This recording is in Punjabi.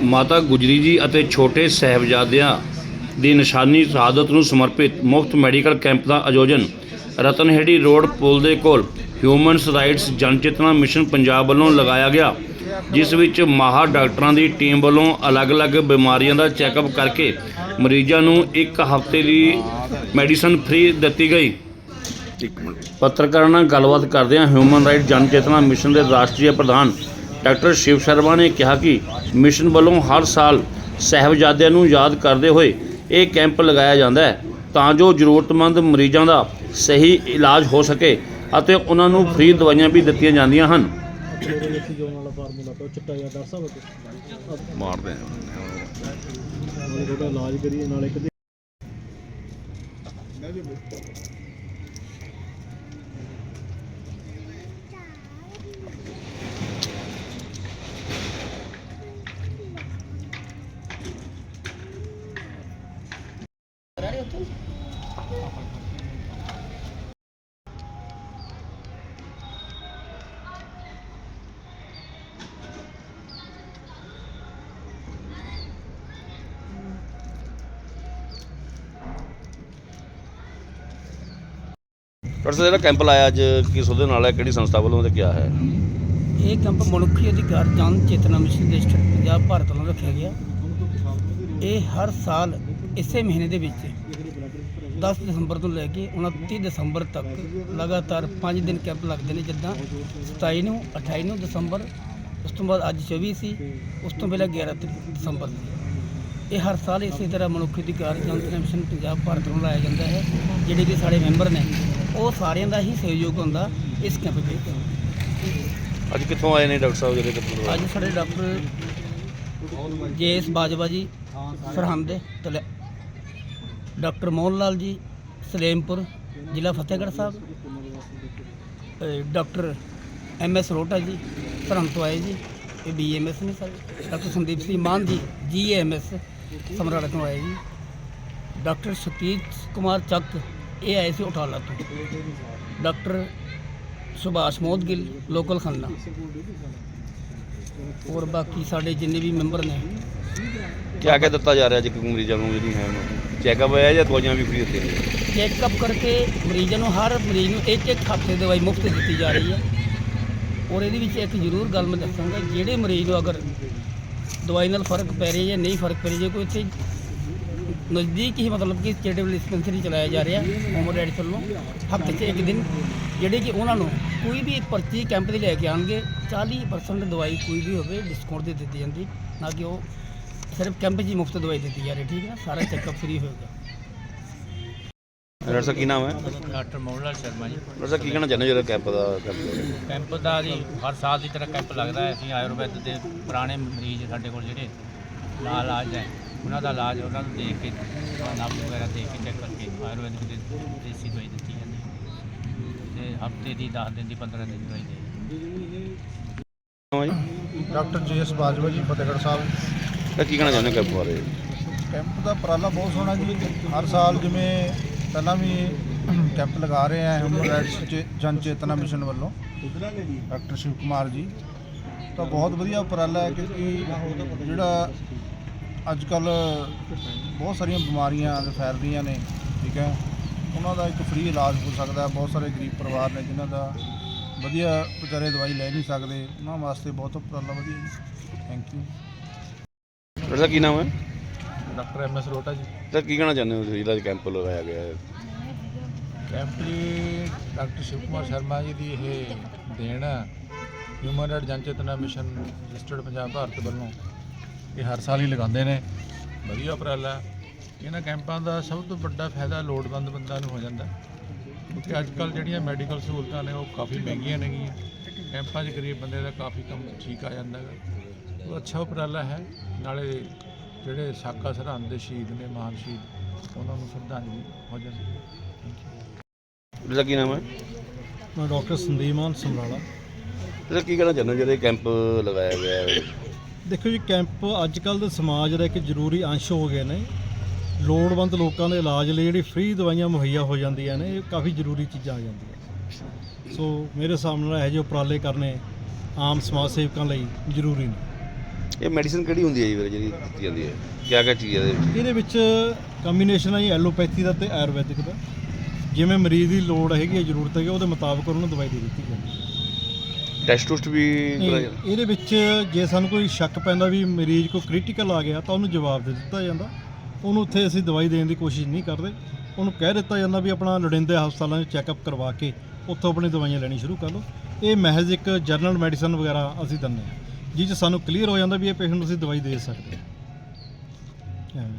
ਮਾਤਾ ਗੁਜਰੀ ਜੀ ਅਤੇ ਛੋਟੇ ਸਹਿਬਜ਼ਾਦਿਆਂ ਦੀ ਨਿਸ਼ਾਨੀ ਸ਼ਹਾਦਤ ਨੂੰ ਸਮਰਪਿਤ ਮੁਫਤ ਮੈਡੀਕਲ ਕੈਂਪ ਦਾ ਆਯੋਜਨ ਰਤਨਹੇੜੀ ਰੋਡ ਪੁਲ ਦੇ ਕੋਲ humans rights Janchetna mission Punjab ਵੱਲੋਂ ਲਗਾਇਆ ਗਿਆ ਜਿਸ ਵਿੱਚ ਮਾਹਰ ਡਾਕਟਰਾਂ ਦੀ ਟੀਮ ਵੱਲੋਂ ਅਲੱਗ-ਅਲੱਗ ਬਿਮਾਰੀਆਂ ਦਾ ਚੈੱਕਅਪ ਕਰਕੇ ਮਰੀਜ਼ਾਂ ਨੂੰ ਇੱਕ ਹਫ਼ਤੇ ਦੀ ਮੈਡੀਸਨ ਫ੍ਰੀ ਦਿੱਤੀ ਗਈ। ਪੱਤਰਕਾਰਾਂ ਨਾਲ ਗੱਲਬਾਤ ਕਰਦਿਆਂ human right Jan Chetna mission ਦੇ ਰਾਸ਼ਟਰੀ ਪ੍ਰਧਾਨ ਡਾਕਟਰ ਸ਼ਿਵ ਸ਼ਰਮਾ ਨੇ ਕਿਹਾ ਕਿ ਮਿਸ਼ਨ ਵੱਲੋਂ ਹਰ ਸਾਲ ਸਹਿਬਜ਼ਾਦਿਆਂ ਨੂੰ ਯਾਦ ਕਰਦੇ ਹੋਏ ਇਹ ਕੈਂਪ ਲਗਾਇਆ ਜਾਂਦਾ ਹੈ ਤਾਂ ਜੋ ਜ਼ਰੂਰਤਮੰਦ ਮਰੀਜ਼ਾਂ ਦਾ ਸਹੀ ਇਲਾਜ ਹੋ ਸਕੇ ਅਤੇ ਉਹਨਾਂ ਨੂੰ ਫ੍ਰੀ ਦਵਾਈਆਂ ਵੀ ਦਿੱਤੀਆਂ ਜਾਂਦੀਆਂ ਹਨ। ਮਾਰਦੇ ਇਲਾਜ ਕਰੀਏ ਨਾਲੇ ਡਾਕਟਰ ਸਾਹਿਬ, ਜਿਹੜਾ ਕੈਂਪ ਲਾਇਆ ਅੱਜ ਕਿਸ ਉਹਦੇ ਨਾਲ ਹੈ? ਕਿਹੜੀ ਸੰਸਥਾ ਵੱਲੋਂ ਤੇ ਕਿਹਾ ਹੈ? ਇਹ ਕੈਂਪ ਮਨੁੱਖੀ ਅਧਿਕਾਰ, ਜਨ ਚੇਤਨਾ ਮਿਸ਼ਨ ਦੇ ਸਟੇਟ ਪੰਜਾਬ, ਭਾਰਤ ਵੱਲੋਂ ਰੱਖਿਆ ਗਿਆ। ਇਹ ਹਰ ਸਾਲ ਇਸੇ ਮਹੀਨੇ ਦੇ ਵਿੱਚ 10 ਦਸੰਬਰ ਤੋਂ ਲੈ ਕੇ 29 ਦਸੰਬਰ ਤੱਕ ਲਗਾਤਾਰ 5 ਦਿਨ ਕੈਂਪ ਲੱਗਦੇ ਨੇ ਜਿੱਦਾਂ 27 ਨੂੰ 28 ਨੂੰ ਦਸੰਬਰ ਉਸ ਤੋਂ ਬਾਅਦ ਅੱਜ 24 ਸੀ ਉਸ ਤੋਂ ਪਹਿਲਾਂ 11 ਤਰੀਕ ਦਸੰਬਰ ਸੀ। ਇਹ ਹਰ ਸਾਲ ਇਸੇ ਤਰ੍ਹਾਂ ਮਨੁੱਖੀ ਅਧਿਕਾਰ ਜਨ ਚੇਤਨਾ ਮਿਸ਼ਨ ਪੰਜਾਬ ਭਾਰਤ ਵੱਲੋਂ ਲਾਇਆ ਜਾਂਦਾ ਹੈ ਜਿਹੜੇ ਕਿ ਸਾਡੇ ਮੈਂਬਰ ਨੇ ਉਹ ਸਾਰਿਆਂ ਦਾ ਹੀ ਸਹਿਯੋਗ ਹੁੰਦਾ ਇਸ ਕੈਂਪ ਵਿੱਚ। ਅੱਜ ਕਿੱਥੋਂ ਆਏ ਨੇ ਡਾਕਟਰ ਸਾਹਿਬ ਜਿਹੜੇ ਅੱਜ ਸਾਡੇ ਡਾਕਟਰ ਜੇਐਸ ਬਾਜਵਾ ਜੀ ਸਰਹੰਦ ਦੇ ਤਲੇ ਡਾਕਟਰ ਮੋਹਨ ਲਾਲ ਜੀ, ਸਲੇਮਪੁਰ, ਜ਼ਿਲ੍ਹਾ ਫਤਿਹਗੜ੍ਹ ਸਾਹਿਬ। ਅਹ doctor M S Rota ji ਧਰਮ ਤੋਂ ਆਏ ਜੀ, ਇਹ ਬੀਐਮਐਸ ਨੇ ਸਾਰੇ। ਡਾਕਟਰ ਸੰਦੀਪ ਸਿੰਘ ਮਾਨ ਜੀ ਜੀਐਮਐਸ ਸਮਰਾਲਾ ਤੋਂ ਆਏ ਜੀ। ਡਾਕਟਰ ਸਤੀਸ਼ ਕੁਮਾਰ ਚੱਕ, ਇਹ ਆਏ ਸੀ ਉਠਾਲਾ ਤੋਂ। Doctor Subhash Modgil local Khanna. ਔਰ ਬਾਕੀ ਸਾਡੇ ਜਿੰਨੇ ਵੀ ਮੈਂਬਰ ਨੇ। ਕਿਆ ਕਹਿ ਦਿੱਤਾ ਜਾ ਰਿਹਾ ਜੀ ਕੋਈ ਮਰੀਜ਼ਾਂ ਨੂੰ ਜਿਹੜੀ ਹੈ ਚੈੱਕਅਪ ਹੈ ਜਾਂ ਦਵਾਈਆਂ ਵੀ ਫ੍ਰੀ ਦਿੱਤੀਆਂ ਨੇ ਚੈੱਕਅਪ ਕਰਕੇ ਮਰੀਜ਼ਾਂ ਨੂੰ ਹਰ ਮਰੀਜ਼ ਨੂੰ ਇੱਕ ਇੱਕ ਹਫ਼ਤੇ ਦਵਾਈ ਮੁਫਤ ਦਿੱਤੀ ਜਾ ਰਹੀ ਹੈ। ਔਰ ਇਹਦੇ ਵਿੱਚ ਇੱਕ ਜ਼ਰੂਰ ਗੱਲ ਮੈਂ ਦੱਸਾਂਗਾ, ਜਿਹੜੇ ਮਰੀਜ਼ ਨੂੰ ਅਗਰ ਦਵਾਈ ਨਾਲ ਫ਼ਰਕ ਪੈ ਰਿਹਾ ਜਾਂ ਨਹੀਂ ਫ਼ਰਕ ਪੈ ਰਿਹਾ, ਜੇ ਕੋਈ ਇੱਥੇ ਨਜ਼ਦੀਕ ਹੀ ਮਤਲਬ ਕਿ ਚੈਰੀਟੇਬਲ ਡਿਸਪੈਂਸਰੀ ਚਲਾਇਆ ਜਾ ਰਿਹਾ ਹੋਮ ਰੈਡਸ ਵੱਲੋਂ ਹਫ਼ਤੇ 'ਚ ਇੱਕ ਦਿਨ, ਜਿਹੜੇ ਕਿ ਉਹਨਾਂ ਨੂੰ ਕੋਈ ਵੀ ਪਰਚੀ ਕੈਂਪ ਦੀ ਲੈ ਕੇ ਆਉਣਗੇ 40% ਦਵਾਈ ਕੋਈ ਵੀ ਹੋਵੇ ਡਿਸਕਾਊਂਟ ਦੇ ਦਿੱਤੀ ਜਾਂਦੀ, ਨਾ ਕਿ ਉਹ ਸਿਰਫ ਕੈਂਪ 'ਚ ਹੀ ਮੁਫਤ ਦਵਾਈ ਦਿੱਤੀ ਜਾ ਰਹੀ ਠੀਕ ਹੈ ਸਾਰਾ ਚੈੱਕਅਪ ਫ੍ਰੀ ਹੋਏਗਾ ਡਾਕਟਰ ਸਾਹਿਬ ਕੀ ਨਾਮ ਹੈ? ਡਾਕਟਰ ਮੋਹਨ ਲਾਲ ਸ਼ਰਮਾ ਜੀ। ਡਾਕਟਰ ਸਾਹਿਬ ਕੀ ਕਹਿਣਾ ਚਾਹੁੰਦੇ ਹੋ ਜਿਹੜਾ ਕੈਂਪ ਦਾ ਕੈਂਪ ਕੈਂਪ ਦਾ ਜੀ ਹਰ ਸਾਲ ਦੀ ਤਰ੍ਹਾਂ ਕੈਂਪ ਲੱਗਦਾ ਹੈ। ਅਸੀਂ ਆਯੁਰਵੈਦ ਦੇ ਪੁਰਾਣੇ ਮਰੀਜ਼ ਸਾਡੇ ਕੋਲ ਜਿਹੜੇ ਲਾ ਇਲਾਜ ਹੈ ਉਹਨਾਂ ਦਾ ਇਲਾਜ ਉਹਨਾਂ ਨੂੰ ਦੇਖ ਕੇ ਨਬਜ਼ ਵਗੈਰਾ ਦੇਖ ਕੇ ਚੈੱਕ ਕਰਕੇ ਆਯੁਰਵੈਦਿਕ ਦੇ ਦੇਸੀ ਦਵਾਈ ਦਿੱਤੀ ਜਾਂਦੀ ਹੈ। ਤੇ ਹਫ਼ਤੇ ਦੀ 10 ਦਿਨ ਦੀ 15 ਦਿਨ ਦੀ ਦਵਾਈ ਦੇ ਨਾਮ ਹੈ ਜੀ? ਡਾਕਟਰ ਜੀਐਸ ਬਾਜਵਾ ਜੀ ਫਤਿਹਗੜ੍ਹ ਸਾਹਿਬ। ਤਾਂ ਕੀ ਕਹਿਣਾ ਚਾਹੁੰਦੇ ਹੋ ਕੈਂਪ ਬਾਰੇ? ਕੈਂਪ ਦਾ ਉਪਰਾਲਾ ਬਹੁਤ ਸੋਹਣਾ ਜੀ। ਹਰ ਸਾਲ ਜਿਵੇਂ ਪਹਿਲਾਂ ਵੀ ਕੈਂਪ ਲਗਾ ਰਹੇ ਆ ਹਿਊਮਨ ਰਾਈਟਸ ਚੇ- ਜਨ ਚੇਤਨਾ ਮਿਸ਼ਨ ਵੱਲੋਂ। ਡਾਕਟਰ ਸ਼ਿਵ ਕੁਮਾਰ ਜੀ। ਤਾਂ ਬਹੁਤ ਵਧੀਆ ਉਪਰਾਲਾ ਹੈ ਕਿਉਂਕਿ ਜਿਹੜਾ ਅੱਜ ਕੱਲ ਬਹੁਤ ਸਾਰੀਆਂ ਬਿਮਾਰੀਆਂ ਫੈਲ ਰਹੀਆਂ ਨੇ, ਠੀਕ ਹੈ। ਉਹਨਾਂ ਦਾ ਇੱਕ ਫ੍ਰੀ ਇਲਾਜ ਹੋ ਸਕਦਾ ਬਹੁਤ ਸਾਰੇ ਗਰੀਬ ਪਰਿਵਾਰ ਨੇ ਜਿਨ੍ਹਾਂ ਦਾ ਵਧੀਆ ਵਿਚਾਰੇ ਦਵਾਈ ਲੈ ਨਹੀਂ ਸਕਦੇ। ਉਹਨਾਂ ਵਾਸਤੇ ਬਹੁਤ ਉਪਰਾਲਾ ਵਧੀਆ ਜੀ। ਥੈਂਕ ਯੂ ਡਾਕਟਰ ਸਾਹਿਬ ਕੀ ਨਾਮ ਹੈ? ਡਾਕਟਰ ਐਮ ਐਸ ਰੋਟਾ ਜੀ। ਤਾਂ ਕੀ ਕਹਿਣਾ ਚਾਹੁੰਦੇ ਹੋ ਤੁਸੀਂ? ਜਿਹੜਾ ਕੈਂਪ ਲਗਾਇਆ ਗਿਆ ਹੈ। ਕੈਂਪ ਜੀ ਡਾਕਟਰ ਸ਼ਿਵ ਕੁਮਾਰ ਸ਼ਰਮਾ ਜੀ ਦੀ ਇਹ ਦੇਣ ਆ human right Jan Chetna mission registered Punjab Bharat ਵੱਲੋਂ। ਇਹ ਹਰ ਸਾਲ ਹੀ ਲਗਾਉਂਦੇ ਨੇ। ਵਧੀਆ ਉਪਰਾਲਾ ਹੈ। ਇਹਨਾਂ ਕੈਂਪਾਂ ਦਾ ਸਭ ਤੋਂ ਵੱਡਾ ਫਾਇਦਾ ਲੋੜਵੰਦ ਬੰਦਾ ਨੂੰ ਹੋ ਜਾਂਦਾ ਕਿਉਂਕਿ ਅੱਜ ਕੱਲ ਜਿਹੜੀਆਂ ਮੈਡੀਕਲ ਸਹੂਲਤਾਂ ਨੇ ਉਹ ਕਾਫੀ ਮਹਿੰਗੀਆਂ ਨੇਗੀਆਂ। ਕੈਂਪਾਂ 'ਚ ਗਰੀਬ ਬੰਦੇ ਦਾ ਕਾਫੀ ਕੰਮ ਠੀਕ ਆ ਜਾਂਦਾ ਹੈ ਉਹ ਅੱਛਾ ਉਪਰਾਲਾ ਹੈ। ਨਾਲੇ ਜਿਹੜੇ ਸਾਕਾ ਸਰਹੰਦ ਦੇ ਸ਼ਹੀਦ ਨੇ ਮਹਾਨ ਸ਼ਹੀਦ ਉਹਨਾਂ ਨੂੰ ਸ਼ਰਧਾਂਜਲੀ ਹੋ ਜਾਂਦੀ ਕੀ ਨਾਮ ਹੈ? ਮੈਂ ਡਾਕਟਰ ਸੰਦੀਪ ਮਾਨ ਸਮਰਾਲਾ ਸਾਹਿਬ ਕੀ ਕਹਿਣਾ ਚਾਹੁੰਦੇ ਹੋ ਜਿਹੜੇ ਕੈਂਪ ਲਗਾਇਆ ਗਿਆ ਹੈ? ਦੇਖੋ ਜੀ ਕੈਂਪ ਅੱਜ ਕੱਲ ਦੇ ਸਮਾਜ ਦਾ ਇੱਕ ਜ਼ਰੂਰੀ ਅੰਸ਼ ਹੋ ਗਏ ਨੇ। ਲੋੜਵੰਦ ਲੋਕਾਂ ਦੇ ਇਲਾਜ ਲਈ ਜਿਹੜੀ ਫ੍ਰੀ ਦਵਾਈਆਂ ਮੁਹੱਈਆ ਹੋ ਜਾਂਦੀਆਂ ਨੇ ਇਹ ਕਾਫੀ ਜ਼ਰੂਰੀ ਚੀਜ਼ਾਂ ਆ ਜਾਂਦੀਆਂ ਸੋ ਮੇਰੇ ਹਿਸਾਬ ਨਾਲ ਇਹੋ ਜਿਹੇ ਉਪਰਾਲੇ ਕਰਨੇ ਆਮ ਸਮਾਜ ਸੇਵਕਾਂ ਲਈ ਜ਼ਰੂਰੀ ਨੇ। ਇਹ ਮੈਡੀਸਿਨ ਕਿਹੜੀ ਹੁੰਦੀ ਹੈ ਜੀ ਵੀਰੇ ਜਿਹੜੀ ਦਿੱਤੀ ਜਾਂਦੀ ਹੈ? ਕਿਆ ਕਿਆ ਚੀਜ਼ ਹੈ ਇਹਦੇ ਵਿੱਚ? ਇਹਦੇ ਵਿੱਚ ਕੰਬੀਨੇਸ਼ਨ ਹੈ ਜੀ ਐਲੋਪੈਥੀ ਦਾ ਤੇ ਆਯੁਰਵੈਦਿਕ ਦਾ। ਜਿਵੇਂ ਮਰੀਜ਼ ਦੀ ਲੋੜ ਹੈਗੀ ਹੈ ਜ਼ਰੂਰਤ ਹੈਗੀ ਉਹਦੇ ਮੁਤਾਬਕ ਉਹਨੂੰ ਦਵਾਈ ਦੇ ਦਿੱਤੀ ਜਾਂਦੀ ਹੈ। ਟੈਸਟ ਟੁਸਟ ਵੀ ਕਰਾਇਆ ਇਹ- ਜਾਂਦਾ? ਇਹਦੇ ਵਿੱਚ ਜੇ ਸਾਨੂੰ ਕੋਈ ਸ਼ੱਕ ਪੈਂਦਾ ਵੀ ਮਰੀਜ਼ ਕੋ ਕ੍ਰਿਟੀਕਲ ਆ ਗਿਆ ਤਾਂ ਉਹਨੂੰ ਜਵਾਬ ਦੇ ਦਿੱਤਾ ਜਾਂਦਾ। ਉਹਨੂੰ ਉੱਥੇ ਅਸੀਂ ਦਵਾਈ ਦੇਣ ਦੀ ਕੋਸ਼ਿਸ਼ ਨਹੀਂ ਕਰਦੇ। ਉਹਨੂੰ ਕਹਿ ਦਿੱਤਾ ਜਾਂਦਾ ਵੀ ਆਪਣਾ ਲੋੜੀਂਦੇ ਹਸਪਤਾਲਾਂ 'ਚ ਚੈੱਕਅਪ ਕਰਵਾ ਕੇ ਉੱਥੋਂ ਆਪਣੀ ਦਵਾਈਆਂ ਲੈਣੀ ਸ਼ੁਰੂ ਕਰ ਲਓ। ਇਹ ਮਹਿਜ਼ ਇੱਕ ਜਰਨਲ ਮੈਡੀਸਨ ਵਗੈਰਾ ਅਸੀਂ ਦਿੰਦੇ ਹਾਂ। ਜਿਸ 'ਚ ਸਾਨੂੰ ਕਲੀਅਰ ਹੋ ਜਾਂਦਾ ਵੀ ਇਹ ਪੇਸ਼ੈਂਟ ਨੂੰ ਅਸੀਂ ਦਵਾਈ ਦੇ ਸਕਦੇ ਹਾਂ ਐਵੇਂ।